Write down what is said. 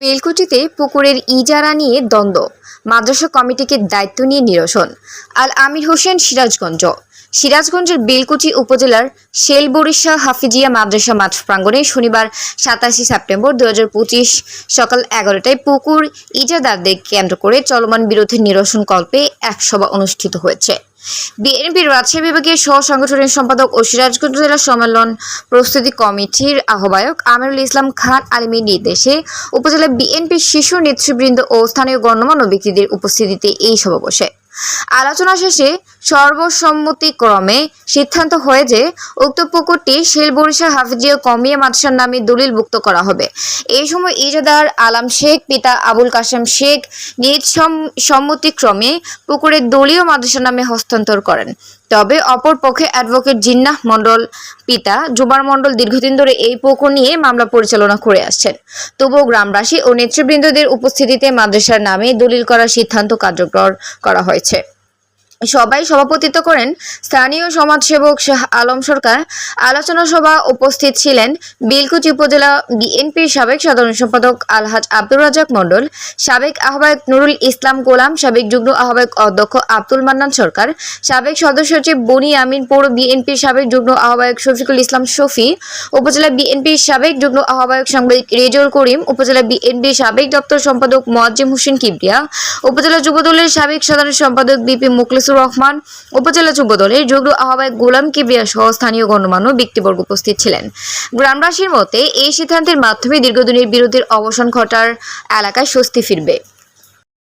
বেলকুচিতে পুকুরের ইজারা নিয়ে দ্বন্দ্ব। মাদ্রাসা কমিটিকে দায়িত্ব নিয়ে নিরসন। আল আমির হোসেন সিরাজগঞ্জ। সিরাজগঞ্জের বেলকুচি উপজেলার শেলবরিশা হাফিজিয়া মাদ্রাসা মাঠ প্রাঙ্গণে শনিবার সাতাশে সেপ্টেম্বর দু হাজার পঁচিশ সকাল এগারোটায় পুকুর ইজাদারদের কেন্দ্র করে চলমান বিরোধের নিরসন কল্পে এক সভা অনুষ্ঠিত হয়েছে। বিএনপির রাজশাহী বিভাগের সহ সংগঠনের সম্পাদক ও সিরাজগঞ্জ জেলা সম্মেলন প্রস্তুতি কমিটির আহ্বায়ক আমিরুল ইসলাম খান আলমীর নির্দেশে উপজেলা বিএনপির শিশু নেতৃবৃন্দ ও স্থানীয় গণ্যমান্য ব্যক্তিদের উপস্থিতিতে এই সভা বসে আলোচনা শেষে সর্বসম্মতিক্রমে সিদ্ধান্ত হয় যে উক্ত পুকুরটি শেলবরিশা হাফিজিয়া কমিয়া মাদ্রাসার নামে দলিলভুক্ত করা হবে। এই সময় ইজাদার আলাম শেখ, পিতা আবুল কাশেম শেখ নিজ সম- সম্মতিক্রমে পুকুরের দলীয় মাদ্রাসার নামে হস্তান্তর করেন। তবে অপর পক্ষে অ্যাডভোকেট জিন্নাহ মণ্ডল, পিতা জুবার মণ্ডল দীর্ঘদিন ধরে এই পুকুর নিয়ে মামলা পরিচালনা করে আসছেন। তবুও গ্রামবাসী ও নেতৃবৃন্দদের উপস্থিতিতে মাদ্রাসার নামে দলিল করার সিদ্ধান্ত কার্যকর করা হয়েছে সবাই সভাপতিত্ব করেন স্থানীয় সমাজসেবক শাহ আলম সরকার। আলোচনা সভা উপস্থিত ছিলেন বিলকুচি উপজেলা বিএনপির সাবেক সাধারণ সম্পাদক আলহাজ আব্দুর রাজাক মণ্ডল, সাবেক আহ্বায়ক নুরুল ইসলাম গোলাম, সাবেক যুগ্ম আহ্বায়ক অধ্যক্ষ আব্দুল মান্নান সরকার, সাবেক সদস্য সচিব বনি আমিন, পৌর বিএনপির সাবেক যুগ্ম আহ্বায়ক শফিকুল ইসলাম শফি, উপজেলা বিএনপির সাবেক যুগ্ম আহ্বায়ক সাংবাদিক রেজল করিম, উপজেলা বিএনপির সাবেক দপ্তর সম্পাদক মোয়াজ্জিম হোসেন কিবরিয়া, উপজেলা যুবদলের সাবেক সাধারণ সম্পাদক বিপি মুখলিসুর রহমান, উপজেলা যুব দলের যুগ্ম আহ্বায়ক গোলাম কিবরিয়া সহ স্থানীয় গণ্যমান্য ব্যক্তিবর্গ উপস্থিত ছিলেন। গ্রামবাসীর মতে, এই সিদ্ধান্তের মাধ্যমে দীর্ঘদিনের বিরোধের অবসান ঘটার এলাকায় স্বস্তি ফিরবে।